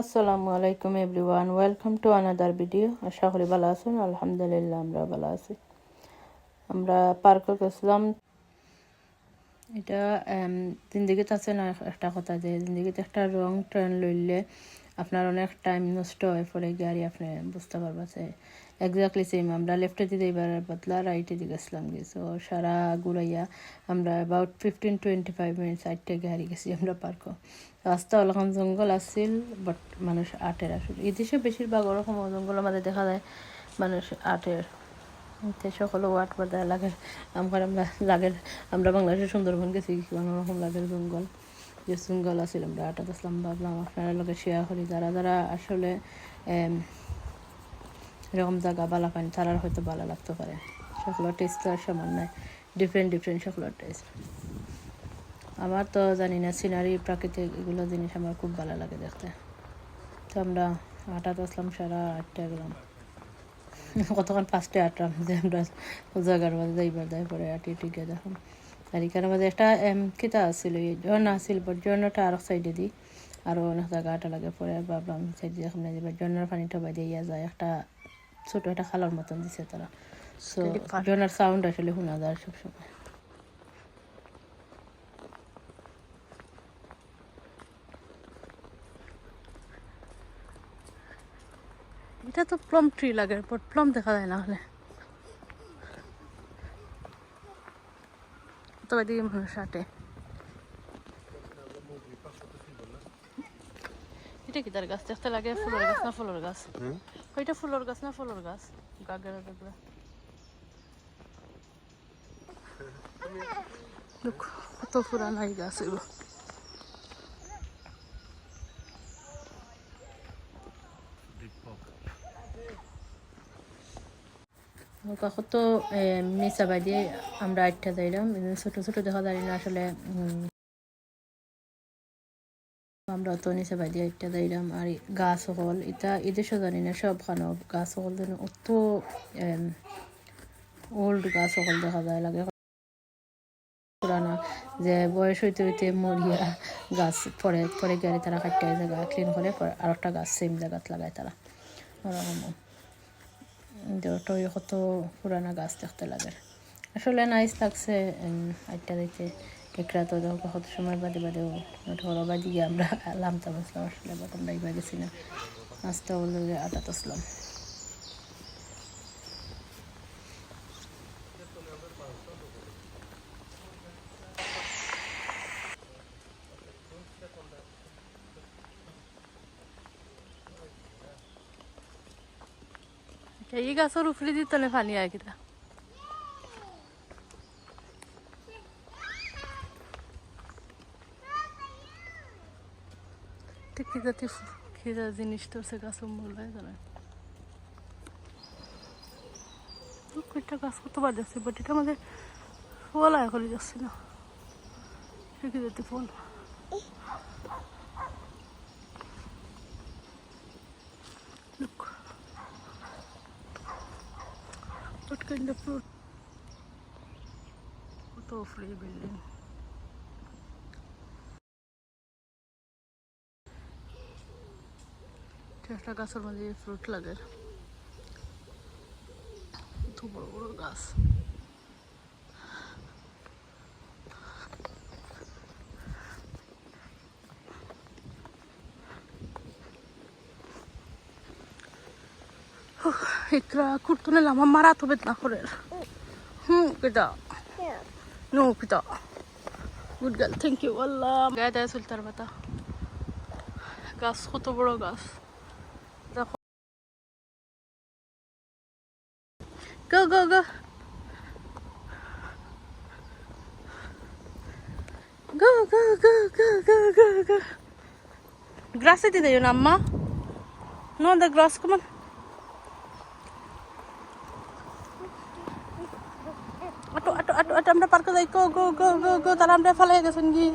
আসসালামু আলাইকুম everyone, welcome to another video. আশা করি ভালো আছেন, আলহামদুলিল্লাহ আমরা ভালো আছি। আমরা পার্কে গেছিলাম। এটা জিন্দগিতে আছে না একটা কথা যে, জিন্দগিতে একটা রং ট্রেন লইলে আপনার অনেক টাইম নষ্ট হয়ে পড়ে গাড়ি আপনি বুঝতে পারবা যে এক্স্যাক্টলি সেম আমরা লেফটে দিকে এবার বদলা রাইটে দিকে গেছিলাম গেছি ও সারা ঘুরাইয়া আমরা about fifteen twenty five minute সাইডটা গাড়ি গেছি আমরা পার্ক। রাস্তা ওরকম জঙ্গল আসছিল বাট মানুষ আটের আসলে। এই দেশে বেশিরভাগ ওরকম জঙ্গল আমাদের দেখা যায় মানুষ আটের। সকল ওয়াট বাদায় লাগে। আমার আমরা লাগের, আমরা বাংলাদেশের সুন্দরবন গেছি কোনো রকম লাগের জঙ্গল। যে জঙ্গল আছিল, আমরা আটাত আসলাম, ভাবলাম আপনারা লোকে শেয়ার করি। যারা যারা আসলে এরকম জায়গা বালা পানি তারার হয়তো ভালো লাগতে পারে। সকলের টেস্ট আর সমান নয়। ডিফারেন্ট ডিফারেন্ট সকলের টেস্ট আমার তো জানি না সিনারি প্রাকৃতিক এগুলো জিনিস আমার খুব ভালো লাগে দেখতে। তো আমরা আটাত আসলাম, সারা আটটা গেলাম। কতক্ষণ ফার্স্টে আটলাম যে আমরা জায়গার মাঝে যাইবার দেয় পরে আটি টিকে দেখুন আর এখানে মাঝে একটা কিতা আসছিল ঝর্ণা আসছিল বাট ঝর্ণাটা আরও সাইডে দিই। আরও অনেক জায়গা আটা লাগে, পরে ভাবলাম সাইডে দেখুন যে ঝর্ণার পানিটা বাইরে ইয়া যায়, একটা ছোট একটা খালার মতন দিছে তারা। সো সাউন্ড আসলে শোনা যায় সবসময়। এটা তো প্লম ট্রি লাগে বাট প্লম দেখা যায় না হলে। তো এদিকে মানুষ হাঁটে এটা কি তার গাছ? দেখতে লাগে ফুলের গাছ না ফুলের গাছ? ওইটা ফুলের গাছ না ফুলের গাছ? গাগরা গাগরা কত পুরানো এই গাছ এগুলো। আমরা আটটা যাইলাম ছোট ছোট দেখা যায় না আসলে আমরা তো নিচে দিয়ে আটটা যাইলাম আর গাছ সকল এটা এদেশও জানি না সব খানো গাছ সকল যেন অত ওল্ড গাছ সকল দেখা যায় লাগে। পুরানা, যে বয়স হইতে হইতে মরিয়া গাছ পরে পরে গেলে তারা কাটতে জায়গা ক্লিন করে আর একটা গাছ সেম জায়গাত লাগায় তারা। ওরকম। কত পুরানা গাছ দেখতে লাগে। আসলে নাইস লাগছে আটটা দিতে একরা তো কত সময় বাদে বাদেও ঢোলা বাদি গিয়ে আমরা লামতা বসলাম আসলে বা আমরা ইবা গেছি না নাস্তা বলল যে আটাত আসলাম। এই গাছের উপরে দিত না পানি আয় কিতা? কি জাতি কি জিনিস তো সে গাছ মূল হয় জানা কয়টা গাছ কতবার যাচ্ছে বাট এটা আমাদের ফল আয় করে যাচ্ছে না। কি জাতি ফল? Look. What kind of fruit? Building একটা গাছের মধ্যে ফ্রুট লাগে। বড় বড় গাছ। ikra kurtune lama mara to bet na horer হুম কিটা নো কিটা গুড গার্ল থ্যাংক ইউ আল্লাহ। গায়ে দেয় সুলতার পাতা গাছ কত বড় গাছ। গো গো গো Go, go, go, go, go, go, go. Grass it is, Amma. No, the grass, come on. আটো আটো আটো আটো আমরা পার্কে যাই গো গো গো গো গো তারা আমরা ফেলাই গেছেন কি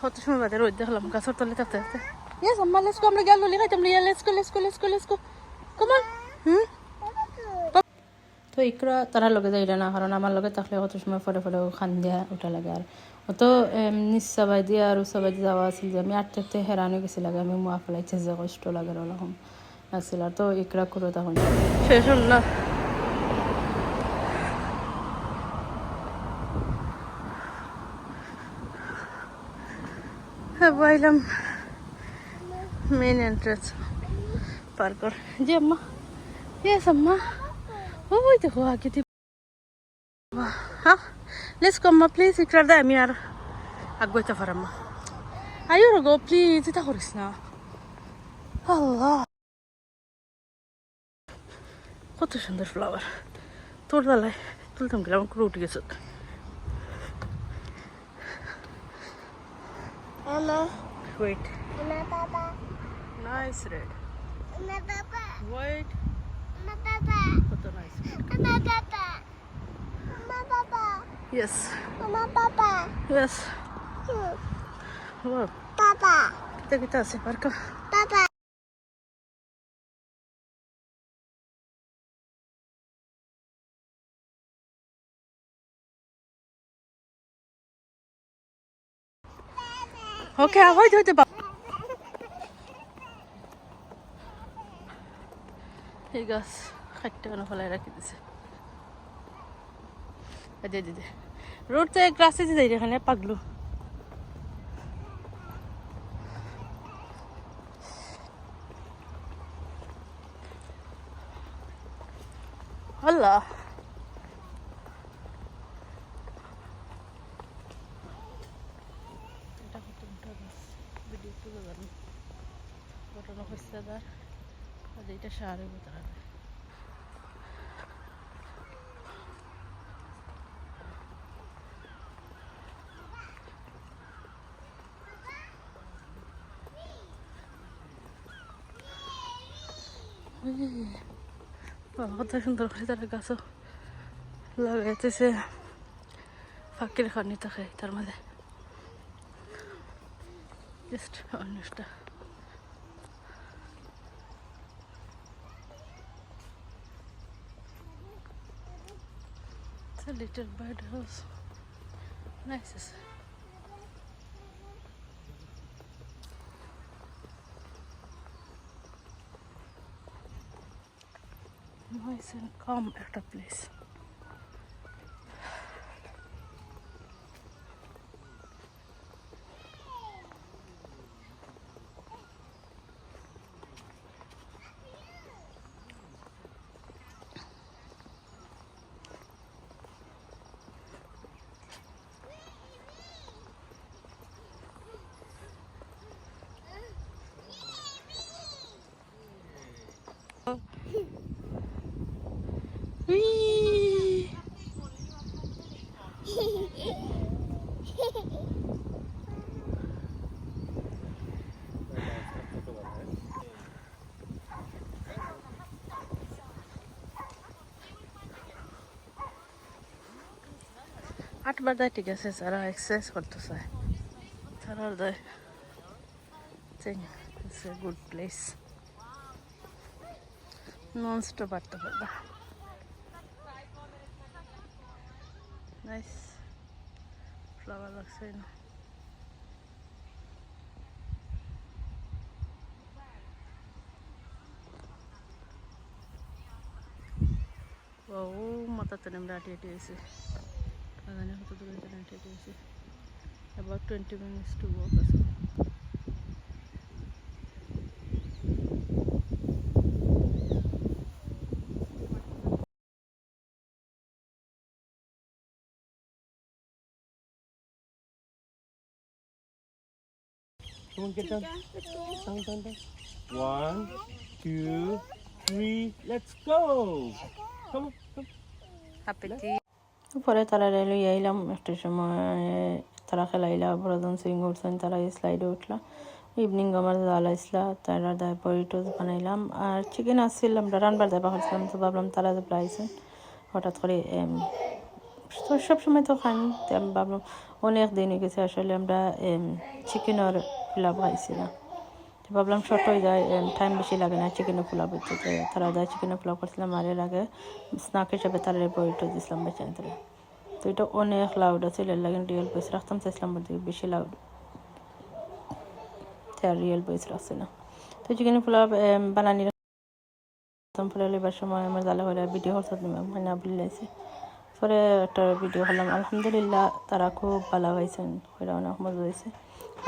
কত সময় বাদে রোদ দেখলাম গাছের তলে থাকতে থাকতে Amma, let's go. আমরা গেল লিখা go, let's go, let's go. Come on. হুম তো ইকরা তারা লগে যাইরা না কারণ আমার লগে থাকলে কত সময় ফটো ফটো খান দিয়া ওটা লাগে আর অত নিঃসাবাই দিয়া আর উসাবাই দিয়ে যাওয়া আছিল যে আমি আটতে আটতে হেরান হয়ে গেছি লাগে আমি মুয়া ফেলাইছে যে কষ্ট লাগে ওরকম আর তো ইকরা করে তখন শেষ হল হ্যাঁ বাইলাম মেন এন্ট্রেন্স পার কর জি আম্মা ইয়েস আম্মা। ওই দেখো, আগে দি হ্যাঁ লেটস কো প্লিজ ইকরার দে, আমি আর আগুইতে পারাম্মা আয়ুর গো প্লিজ এটা করিস না। আল্লাহ। কত সুন্দর ফ্লাওয়ার তোর দালায় তুলতাম গেলে আমার করে উঠে গেছে। Mama. Wait. Mama, Papa. Nice red. Mama, Papa. White. Mama, Papa. What a nice red. Mama, Papa. Mama, Papa. Yes. Mama, Papa. Yes. Hmm. Papa. Kita kita sih, ওকে হইতে হইতে বা এই গাছ খাটতে কোনো ফলাই রাখি দিছে। দে দে রোড তো এক রাস্তা দিয়ে যাই এখানে পাগলু। আল্লাহ এটা কত মোটা গাছ ভিডিও তুলে জানি ঘটনা হচ্ছে তার এইটা সারের ভিতরে বাবা, কত সুন্দর করে তারা গাছও লাগাইতেছে। ফাঁকির খানি থাকে তার মাঝে জাস্ট অন্যটা a little bird also. Nice. Nice and calm at a place. আটবার দেয় ঠিক আছে যারা এক্সারসাইজ করতে চায় তারা দেয় it's a good place non stop হাঁটতে পারবা নাইস ফ্লাওয়ার লাগছে না ও মাথাতে আমরা হাঁটি হেঁটে এসে এখানে কত দূরে এখানে হেঁটে হেঁটে এসে about 20 minutes to walk আছে Come on, get down. Down, down, down. One, two, three. Let's go. Come on, come. পরে তারা রেল আইলাম, একটা সময় তারা খেলাইলা বড়জন সিং উঠছেন তারা স্লাইডে উঠলা। ইভিনিং আমার জাল আইসলা, তারা দায় পরিটোস বানাইলাম। আর চিকেন আসছিল, আমরা রানবার দেবা করছিলাম, তো ভাবলাম তারা যে আইসেন হঠাৎ করে তো সবসময় তো তো আমি ভাবলাম অনেক দিন হয়ে গেছে, আসলে আমরা চিকেন আর পোলাও খাইছিলাম ভাবলাম শর্ট যায় টাইম বেশি লাগে না চিকেনের পোলাও তো তারা যায় চিকেনের পোলাও করছিলাম আর এর আগে স্ন্যাক হিসাবে তারা বইটা দিয়েছিলাম বেচান তারা তো এটা অনেক লাউড আছে, এর লাগে রিয়েল বয়স রাখতাম চাইছিলাম বলতে বেশি লাউড রিয়েল বয়স রাখছে না। তো চিকেনের পোলাও বানানি রাখতাম পরে লেবার সময় আমার জালে হলে ভিডিও হচ্ছে মানে বললেছে পরে একটা ভিডিও হলাম। আলহামদুলিল্লাহ তারা খুব ভালো হয়েছেন, ওরা অনেক মজা হয়েছে।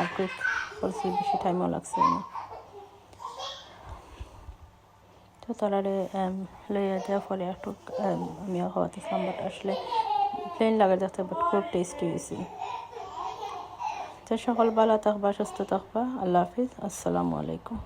আর কুইক করছি, বেশি টাইমও লাগছে না। তো তারারে লইয়া দেওয়ার পরে একটু আমিও খাওয়াতেছিলাম বাট আসলে প্লেন লাগে দেখতে বাট খুব টেস্টি হয়েছে। তো সকল ভালো থাকবা, সুস্থ থাকবা। আল্লাহ হাফিজ। আসসালামু আলাইকুম।